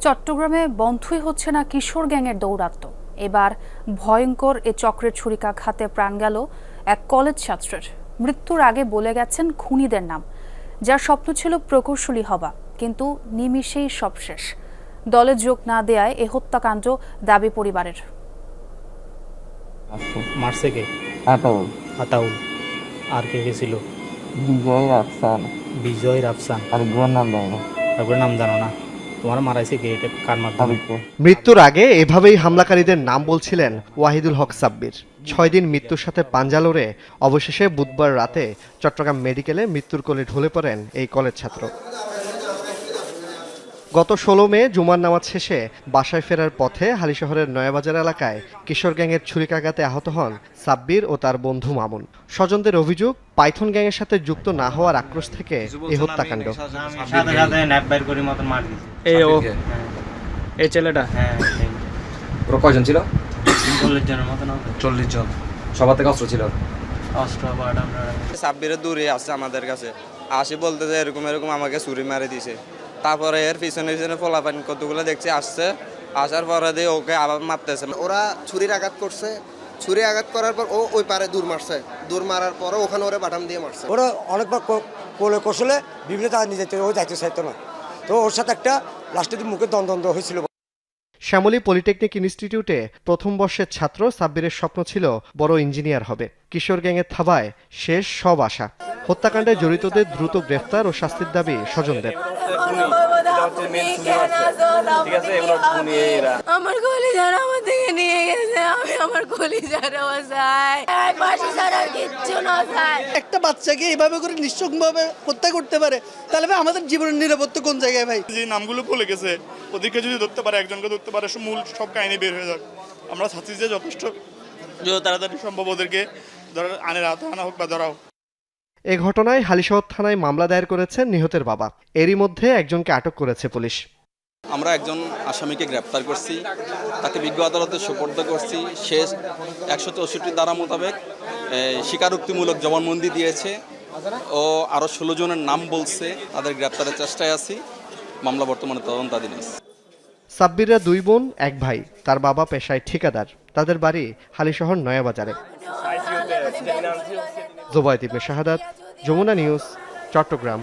চট্টগ্রামে বন্ধই হচ্ছে না কিশোর গ্যাংয়ের দৌরাত্ম্য এবার ভয়ঙ্কর এ চক্রের ছুরিকাঘাতে প্রাণ গেল এক কলেজ ছাত্রের। মৃত্যুর আগে বলে গেছেন খুনিদের নাম যার স্বপ্ন ছিল প্রকৌশলী হবা কিন্তু নিমিষেই সব শেষ। দলে যোগ না দেয়ায় এ হত্যাকাণ্ড দাবি পরিবারের। আচ্ছা মারছে কে? আতাউল। আতাউল। আর কে কে ছিল? বিজয় রাফসান। বিজয় রাফসান। আর গুয়ার নাম দেয় না নাম জানো না। তোমার মারাইছে কে কার মাধ্যমে? মৃত্যুর আগে এভাবেই হামলাকারীদের নাম বলছিলেন ওয়াহিদুল হক সাব্বির। ছয় দিন মৃত্যুর সাথে পাঞ্জা লড়ে অবশেষে বুধবার রাতে চট্টগ্রাম মেডিকেলে মৃত্যুর কোলে ঢলে পড়েন এই কলেজ ছাত্র। গত ষোলো মে জুমার নামাজ শেষে বাসায় ফেরার পথে হালিশহরের নয়াবাজার এলাকায় কিশোর গ্যাংয়ের ছুরিকাঘাতে আহত হন সাব্বির ও তার বন্ধু মামুন। স্বজনদের অভিযোগ পাইথন গ্যাংয়ের সাথে যুক্ত না হওয়ার আক্রোশ থেকে এই হত্যাকাণ্ড। এই ছেলেটা? হ্যাঁ কয়জন ছিল? চল্লিশ জনের মতন চল্লিশ জন। সবার থেকে অস্ত্র ছিল? অস্ত্র বাট সাব্বিরে দূরে আসছে আমাদের কাছে। আসি বলতে যে এরকম এরকম আমাকে ছুরি মারে দিছে। তারপরে এর পিছনে পিছনে ফলাফান কতগুলো দেখছি আসছে। আসার পরে দিয়ে ওকে আবার মারতেছে। ওরা ছুরির আঘাত করছে। ছুরি আঘাত করার পর ও ওই পারে দূর মারছে। দূর মারার পরে ওখানে ওরা বাটাম দিয়ে মারছে। ওরা অনেকবার কোলে কৌশলে বিভিন্ন জায়গায় নিয়ে যেত ও যাইতে চাইতো না। তো ওর সাথে একটা লাস্টে মুখে দ্বন্দ্ব হয়েছিল। শ্যামলী পলিটেকনিক ইনস্টিটিউটে প্রথম বর্ষের ছাত্র সাব্বিরের স্বপ্ন ছিল বড় ইঞ্জিনিয়ার হবে। কিশোর গ্যাংয়ের থাবায় শেষ সব আশা। হত্যাকাণ্ডে জড়িতদের দ্রুত গ্রেফতার ও শাস্তির দাবি স্বজনদের। আমার থেকে নিয়ে গেছে আমি আমার কলিজার চাই পাশে ছাড়া কিচ্ছু না চাই একটা বাচ্চাকে এভাবে করে নিঃসংভাবে হত্যা করতে পারে তাহলে ভাই আমাদের জীবনের নিরাপত্তা কোন জায়গায় ভাই? যে নামগুলো বলে গেছে ওদেরকে যদি ধরতে পারে একজনকে ধরতে পারে মূল সব কাহিনী বের হয়ে যাক। আমরা যে যথেষ্ট যত তাড়াতাড়ি সম্ভব ওদেরকে ধরা আনের হাতে আনা হোক বা ধরা হোক। এ ঘটনায় হালিশহর থানায় মামলা দায়ের করেছেন নিহতের বাবা। এরই মধ্যে একজনকে আটক করেছে পুলিশ। আমরা একজন আসামিকে গ্রেপ্তার করছি তাকে বিজ্ঞ আদালতে সুপর্দ করছি। শেষ একশো চৌষট্টি ধারা মোতাবেক স্বীকারোক্তিমূলক জবানবন্দি দিয়েছে ও আরও ষোলো জনের নাম বলছে তাদের গ্রেপ্তারের চেষ্টায় আছি। মামলা বর্তমানে তদন্তাধীন আছে। সাব্বিররা দুই বোন এক ভাই তার বাবা পেশায় ঠিকাদার। তাদের বাড়ি হালিশহর নয়াবাজারে। জোবায়দ ইবনে শাহাদাত যমুনা নিউজ চট্টগ্রাম।